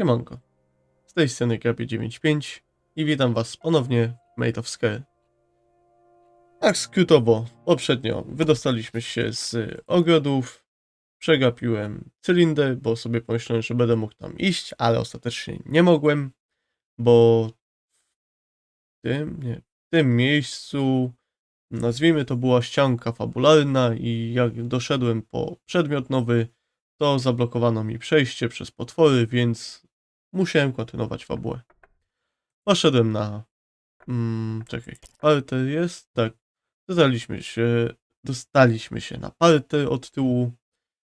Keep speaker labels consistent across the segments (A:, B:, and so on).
A: Siemanko. Z tej sceny Grabie95 i witam was ponownie w Made of Scare. Tak skrótowo, poprzednio wydostaliśmy się z ogrodów, przegapiłem cylinder, bo sobie pomyślałem, że będę mógł tam iść, ale ostatecznie nie mogłem, bo w tym, nie, w tym miejscu, nazwijmy to była ścianka fabularna i jak doszedłem po przedmiot nowy, to zablokowano mi przejście przez potwory, więc musiałem kontynuować fabułę. Poszedłem na. Mm, czekaj. Parter jest? Tak. Dostaliśmy się. Dostaliśmy się na parter od tyłu.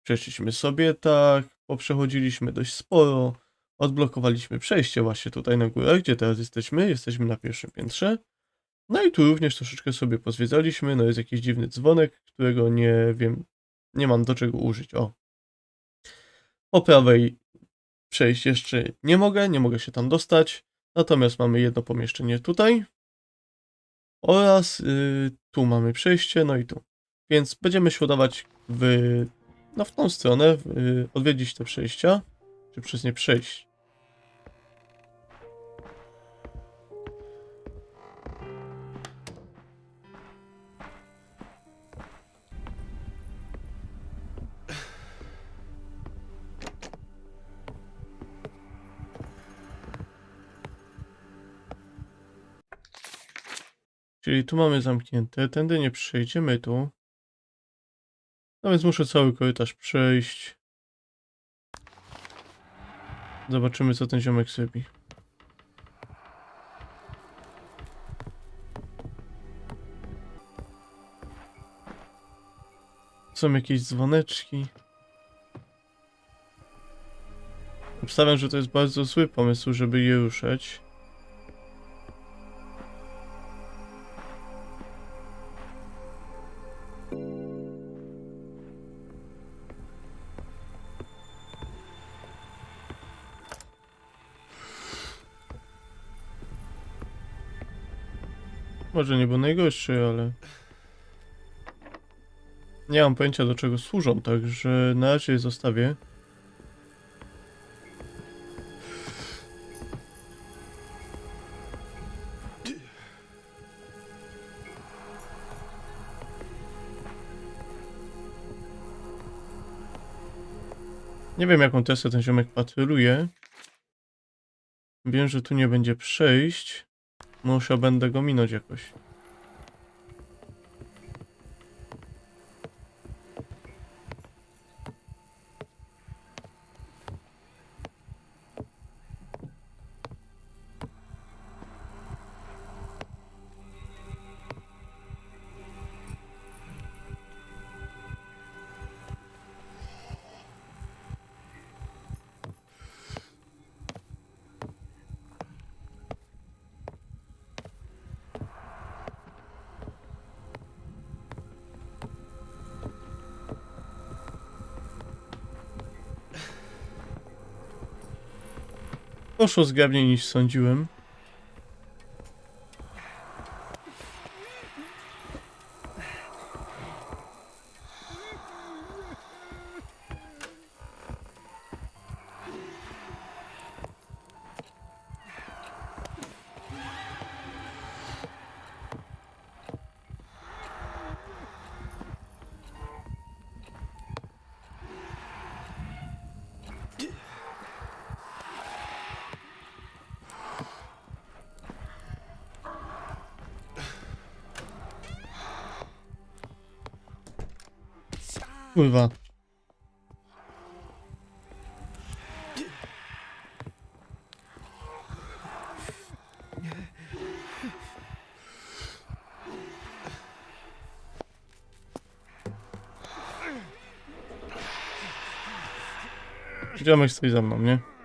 A: Przeszliśmy sobie tak. Poprzechodziliśmy dość sporo. Odblokowaliśmy przejście właśnie tutaj na górę, gdzie teraz jesteśmy. Jesteśmy na pierwszym piętrze. No i tu również troszeczkę sobie pozwiedzaliśmy. No jest jakiś dziwny dzwonek, którego nie wiem. Nie mam do czego użyć. O, po prawej przejść jeszcze nie mogę, nie mogę się tam dostać. Natomiast mamy jedno pomieszczenie tutaj. Oraz y, tu mamy przejście, no i tu. Więc będziemy się udawać w, no w tą stronę, y, odwiedzić te przejścia. Czy przez nie przejść. Czyli tu mamy zamknięte, tędy nie przejdziemy tu. No więc muszę cały korytarz przejść. Zobaczymy co ten ziomek zrobi. Są jakieś dzwoneczki. Obstawiam, że to jest bardzo zły pomysł, żeby je ruszać. Może nie był najgorszy, ale... Nie mam pojęcia do czego służą, także na razie je zostawię. Nie wiem jaką trasę ten ziomek patroluje. Wiem, że tu nie będzie przejść. Musiał będę go minąć jakoś. Poszło zgrabniej niż sądziłem. Kurwa. Ziomek stoi za mną, nie?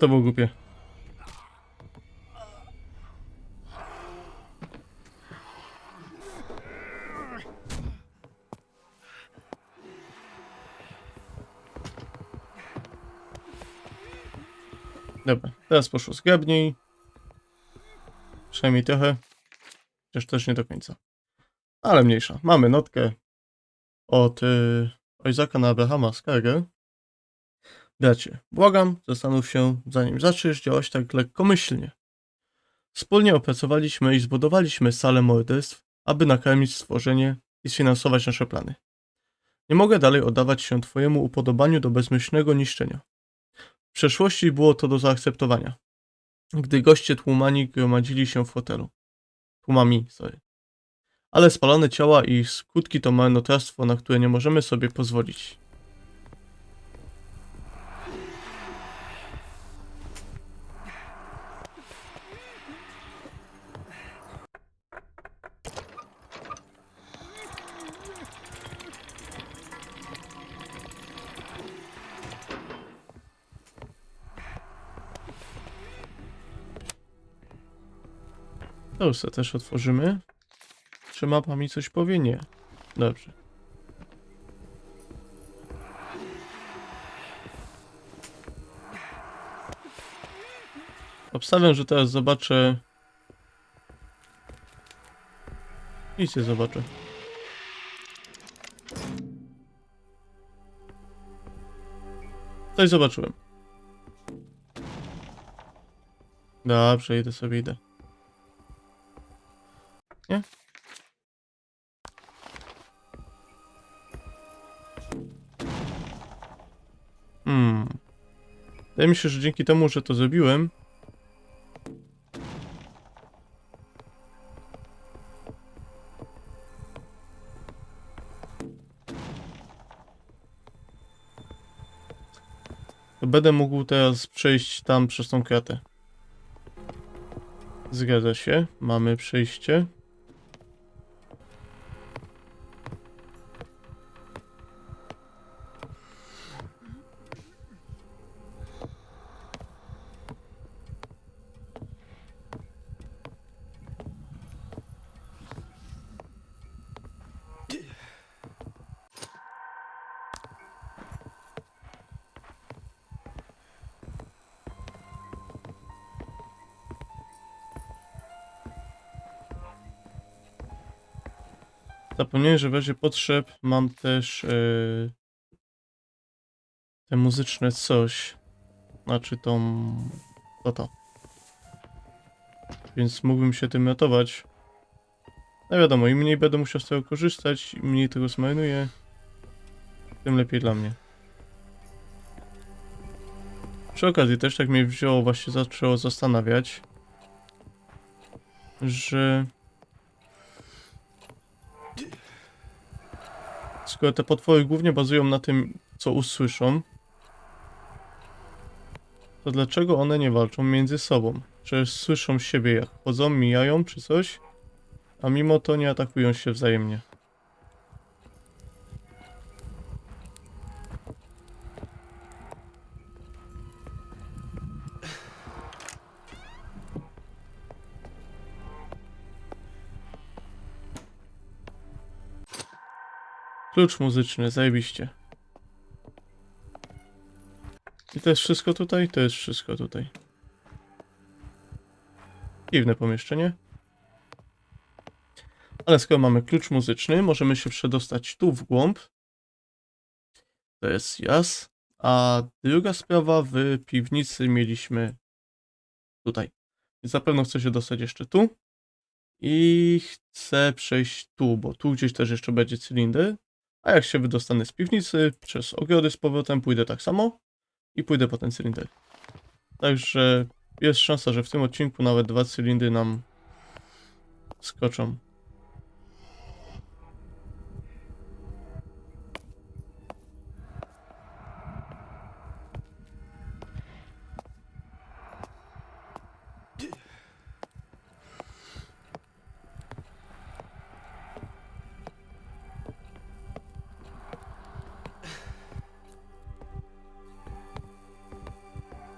A: To było głupie. Dobra, teraz poszło zgrabniej. Przynajmniej trochę. Chociaż też nie do końca. Ale mniejsza. Mamy notkę od y, Ojzaka na Abrahama Skargę. Bracie, błagam, zastanów się, zanim zaczniesz działać tak lekkomyślnie. Wspólnie opracowaliśmy i zbudowaliśmy salę morderstw, aby nakarmić stworzenie i sfinansować nasze plany. Nie mogę dalej oddawać się twojemu upodobaniu do bezmyślnego niszczenia. W przeszłości było to do zaakceptowania, gdy goście tłumani gromadzili się w hotelu. Tłumami, sorry. Ale spalone ciała i ich skutki to marnotrawstwo, na które nie możemy sobie pozwolić. To już też otworzymy. Czy mapa mi coś powie? Nie. Dobrze. Obstawiam, że teraz zobaczę... Nic nie zobaczę. Coś zobaczyłem. Dobrze, idę sobie, idę. Nie? Hmm. Wydaje że dzięki temu, że to zrobiłem, to będę mógł teraz przejść tam przez tą kratę. Zgadza się, mamy przejście. Zapomniałem, że w razie potrzeb mam też yy, te muzyczne coś. Znaczy tą... to to. Więc mógłbym się tym ratować. No wiadomo, im mniej będę musiał z tego korzystać, im mniej tego zmarnuję, tym lepiej dla mnie. Przy okazji też tak mnie wzięło, właśnie zaczęło zastanawiać, że skoro te potwory głównie bazują na tym, co usłyszą, to dlaczego one nie walczą między sobą? Przecież słyszą siebie jak chodzą, mijają czy coś, a mimo to nie atakują się wzajemnie. Klucz muzyczny, zajebiście. I to jest wszystko tutaj? To jest wszystko tutaj. Dziwne pomieszczenie. Ale skoro mamy klucz muzyczny, możemy się przedostać tu w głąb. To jest jas. A druga sprawa, w piwnicy mieliśmy tutaj. Więc zapewne chcę się dostać jeszcze tu. I chcę przejść tu, bo tu gdzieś też jeszcze będzie cylinder. A jak się wydostanę z piwnicy, przez ogrody z powrotem pójdę tak samo i pójdę po ten cylinder. Także jest szansa, że w tym odcinku nawet dwa cylindry nam skoczą.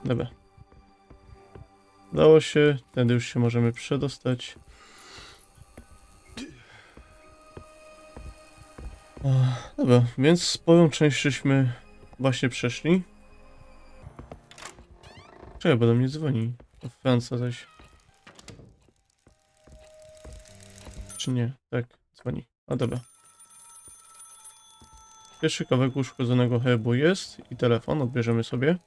A: Dobra. Udało się, tędy już się możemy przedostać. Dobra, więc sporą część żeśmy właśnie przeszli. Czekaj, bo do mnie dzwoni. To Franca zaś. Czy nie? Tak, dzwoni. A dobra. Pierwszy kawałek uszkodzonego herbu jest i telefon odbierzemy sobie.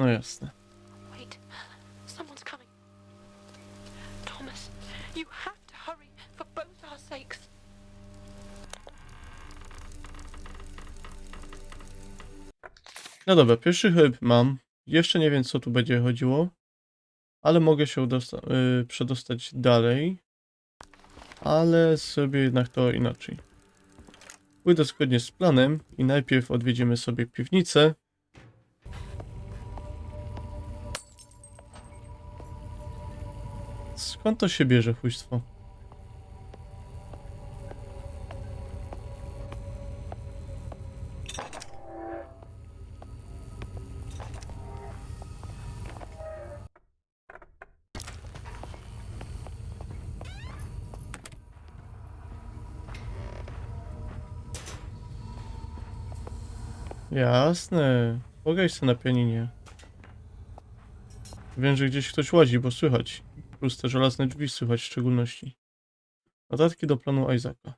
A: No jasne.
B: Wait, someone's coming. Thomas, you have to hurry for both our sakes.
A: No dobra, pierwszy herb mam. Jeszcze nie wiem, co tu będzie chodziło. Ale mogę się y, przedostać dalej. Ale zrobię jednak to inaczej. Pójdę zgodnie z planem i najpierw odwiedzimy sobie piwnicę. Skąd to się bierze chujstwo? Jasne. Pograj sobie na pianinie. Wiem, że gdzieś ktoś łazi, bo słychać. Plus te żelazne drzwi słychać w szczególności. Notatki do planu Isaaca.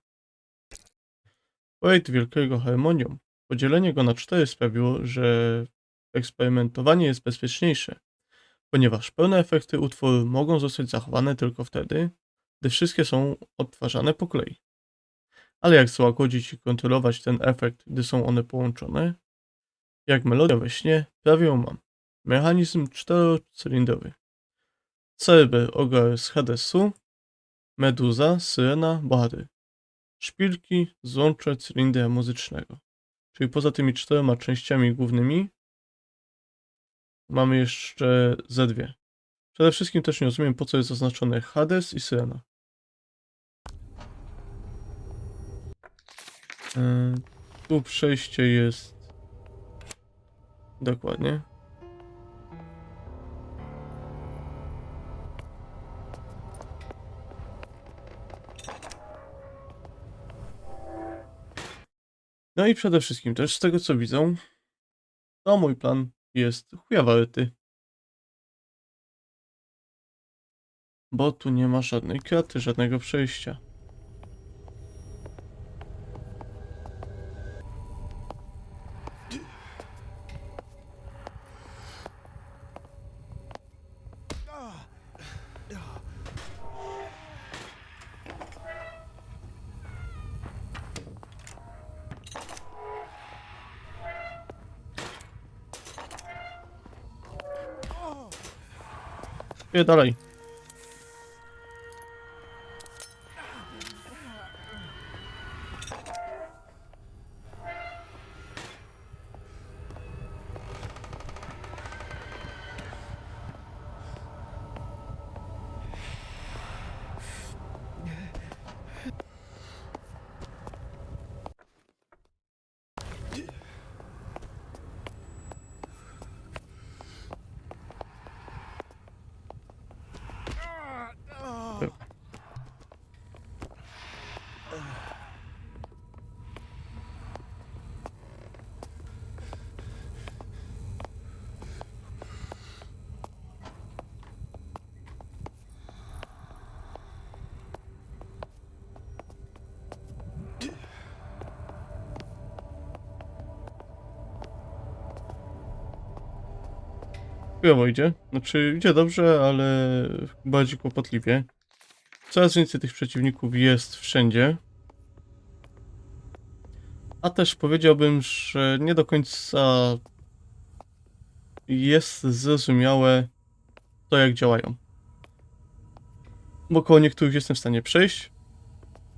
A: Projekt Wielkiego Harmonium. Podzielenie go na cztery sprawiło, że eksperymentowanie jest bezpieczniejsze, ponieważ pełne efekty utworu mogą zostać zachowane tylko wtedy, gdy wszystkie są odtwarzane po kolei. Ale jak złagodzić i kontrolować ten efekt, gdy są one połączone? Jak melodia we śnie, prawie ją mam. Mechanizm czterocylindrowy. Cerber ogar z Hadesu, Meduza, Syrena, Bohary. Szpilki, złącze cylindra muzycznego. Czyli poza tymi czterema częściami głównymi mamy jeszcze ze dwie. Przede wszystkim też nie rozumiem po co jest zaznaczone Hades i Syrena. Yy, tu przejście jest dokładnie. No i przede wszystkim też z tego co widzą, to mój plan jest chujawarty. Bo tu nie ma żadnej kraty, żadnego przejścia. Nie, dalej. Chujowo idzie. Znaczy, idzie dobrze, ale bardziej kłopotliwie. Coraz więcej tych przeciwników jest wszędzie. A też powiedziałbym, że nie do końca jest zrozumiałe to, jak działają. Bo koło niektórych jestem w stanie przejść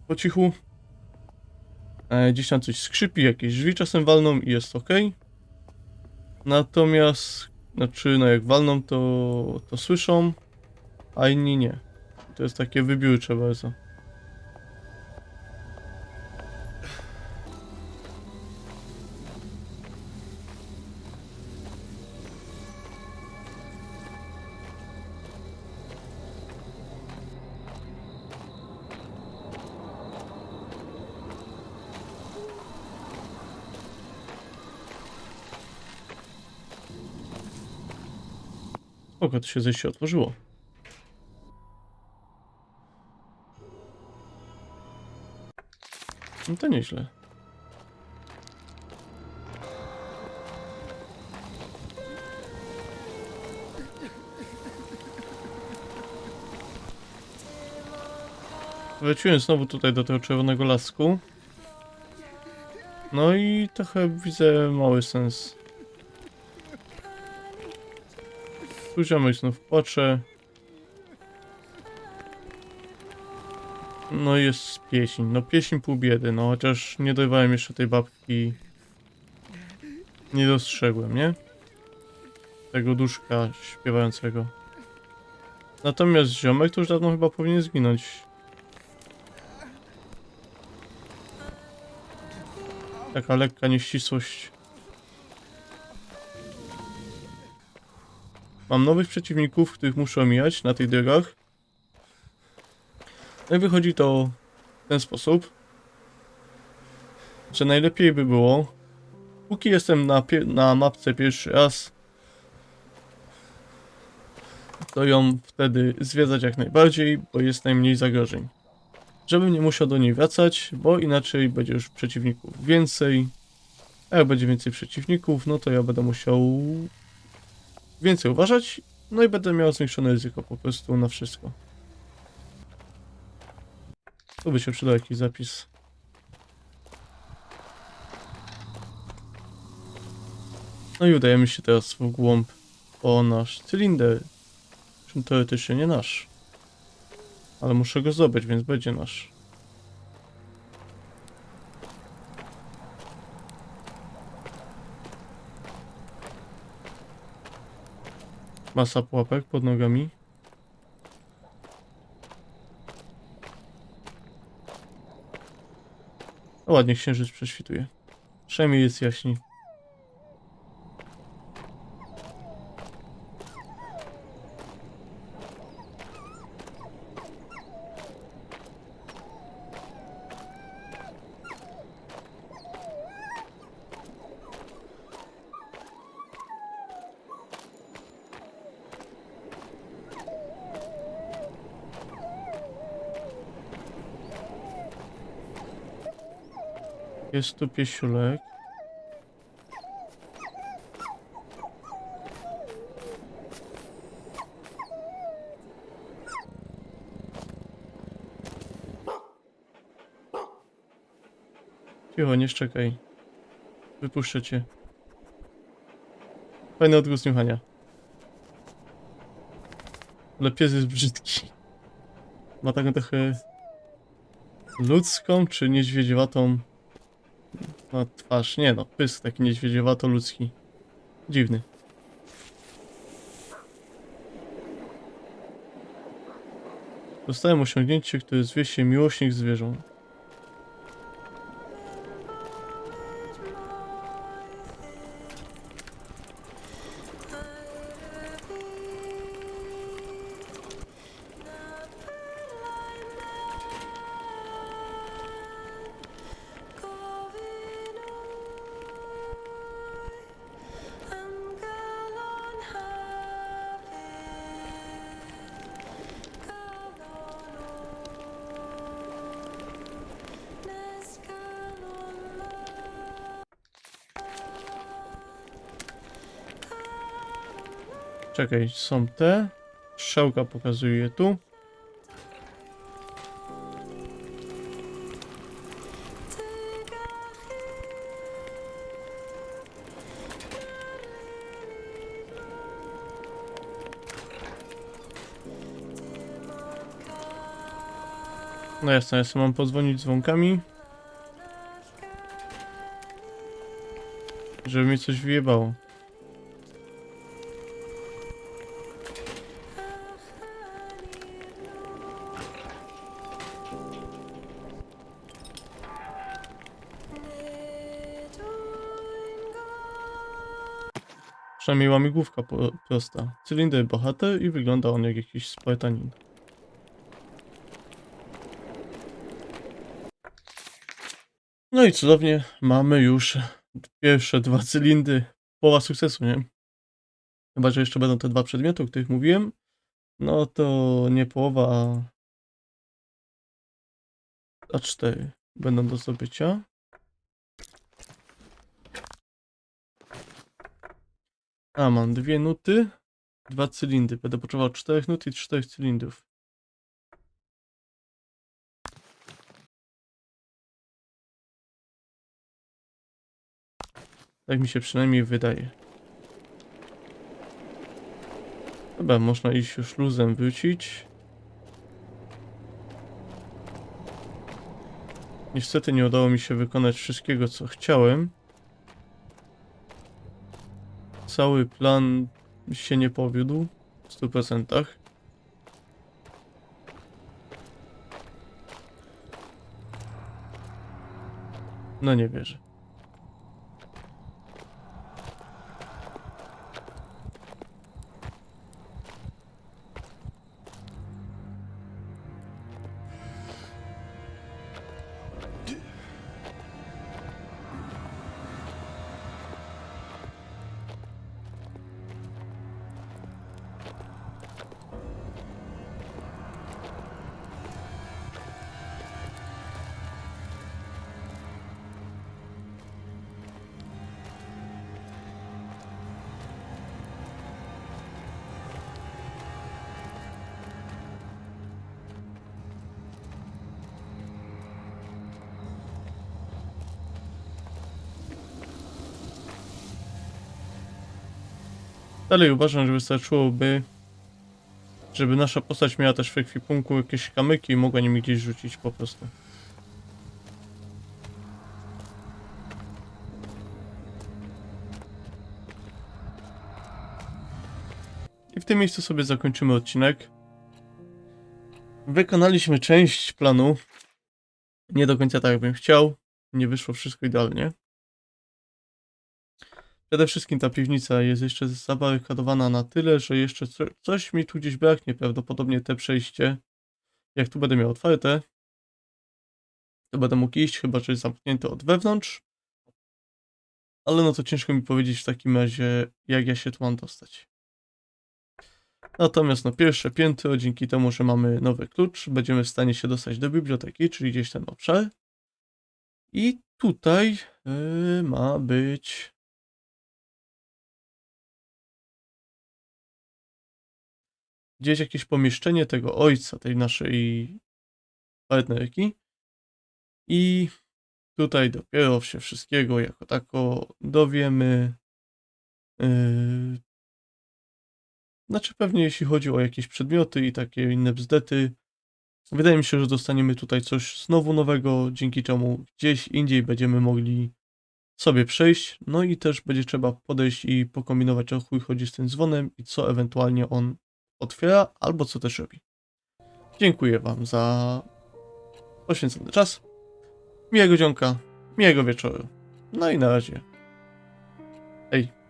A: po cichu, E, gdzieś tam coś skrzypi, jakieś drzwi czasem walną i jest ok. Natomiast, znaczy, no jak walną, to, to słyszą, a inni nie. To jest takie wybiórcze bardzo. To się zejście otworzyło. No to nieźle. Wróciłem znowu tutaj do tego czerwonego lasku. No i trochę widzę mały sens. Tu ziomek znów płacze. No jest pieśń. No pieśń pół biedy, no chociaż nie dojrzałem jeszcze tej babki. Nie dostrzegłem, nie? Tego duszka śpiewającego. Natomiast ziomek to już dawno chyba powinien zginąć. Taka lekka nieścisłość. Mam nowych przeciwników, których muszę omijać na tych drogach. No i wychodzi to w ten sposób, że najlepiej by było, póki jestem na, na mapce pierwszy raz, to ją wtedy zwiedzać jak najbardziej, bo jest najmniej zagrożeń. Żebym nie musiał do niej wracać, bo inaczej będzie już przeciwników więcej. A jak będzie więcej przeciwników, no to ja będę musiał więcej uważać, no i będę miał zwiększone ryzyko po prostu na wszystko. Tu by się przydał jakiś zapis. No i udajemy się teraz w głąb o nasz cylinder. Teoretycznie nie nasz. Ale muszę go zdobyć, więc będzie nasz. Masa pułapek pod nogami. Ładnie księżyc prześwituje. Przynajmniej jest jaśniej. Jest tu piesiulek. Cicho, nie szczekaj. Wypuszczę cię. Fajny odgłos niuchania. Ale pies jest brzydki. Ma taką trochę ludzką czy niedźwiedziowatą no twarz, nie no, pysk taki niedźwiedziowato ludzki. Dziwny. Dostałem osiągnięcie, które zwie się Miłośnik Zwierząt. Czekaj, są te. Strzałka pokazuje je tu. No jasne, ja mam pozwolić dzwonkami. Żeby mi coś wyjebało. Przynajmniej łamigłówka prosta. Cylinder bohater i wygląda on jak jakiś Spartanin. No i cudownie, mamy już pierwsze dwa cylindry. Połowa sukcesu, nie? Chyba, że jeszcze będą te dwa przedmioty, o których mówiłem. No to nie połowa, a... A cztery będą do zdobycia. A, mam dwie nuty, dwa cylindry. Będę potrzebował czterech nut i czterech cylindrów. Tak mi się przynajmniej wydaje. Dobra, można iść już luzem wrócić. Niestety nie udało mi się wykonać wszystkiego, co chciałem. Cały plan się nie powiódł w 100%. No nie wierzę. Dalej uważam, że wystarczyłoby, żeby nasza postać miała też w ekwipunku jakieś kamyki i mogła nimi gdzieś rzucić po prostu. I w tym miejscu sobie zakończymy odcinek. Wykonaliśmy część planu. Nie do końca tak, jakbym chciał. Nie wyszło wszystko idealnie. Przede wszystkim ta piwnica jest jeszcze zabarykadowana na tyle, że jeszcze co, coś mi tu gdzieś braknie. Prawdopodobnie te przejście, jak tu będę miał otwarte, to będę mógł iść, chyba że jest zamknięte od wewnątrz. Ale no to ciężko mi powiedzieć w takim razie, jak ja się tu mam dostać. Natomiast no pierwsze piętro, dzięki temu, że mamy nowy klucz, będziemy w stanie się dostać do biblioteki, czyli gdzieś ten obszar. I tutaj yy, ma być gdzieś jakieś pomieszczenie tego ojca, tej naszej partnerki. I tutaj dopiero się wszystkiego jako tako dowiemy. Yy... Znaczy pewnie jeśli chodzi o jakieś przedmioty i takie inne bzdety, wydaje mi się, że dostaniemy tutaj coś znowu nowego, dzięki czemu gdzieś indziej będziemy mogli sobie przejść. No i też będzie trzeba podejść i pokombinować o chuj chodzi z tym dzwonem i co ewentualnie on otwiera, albo co też robi. Dziękuję Wam za poświęcony czas. Miłego dzionka, miłego wieczoru. No i na razie. Ej.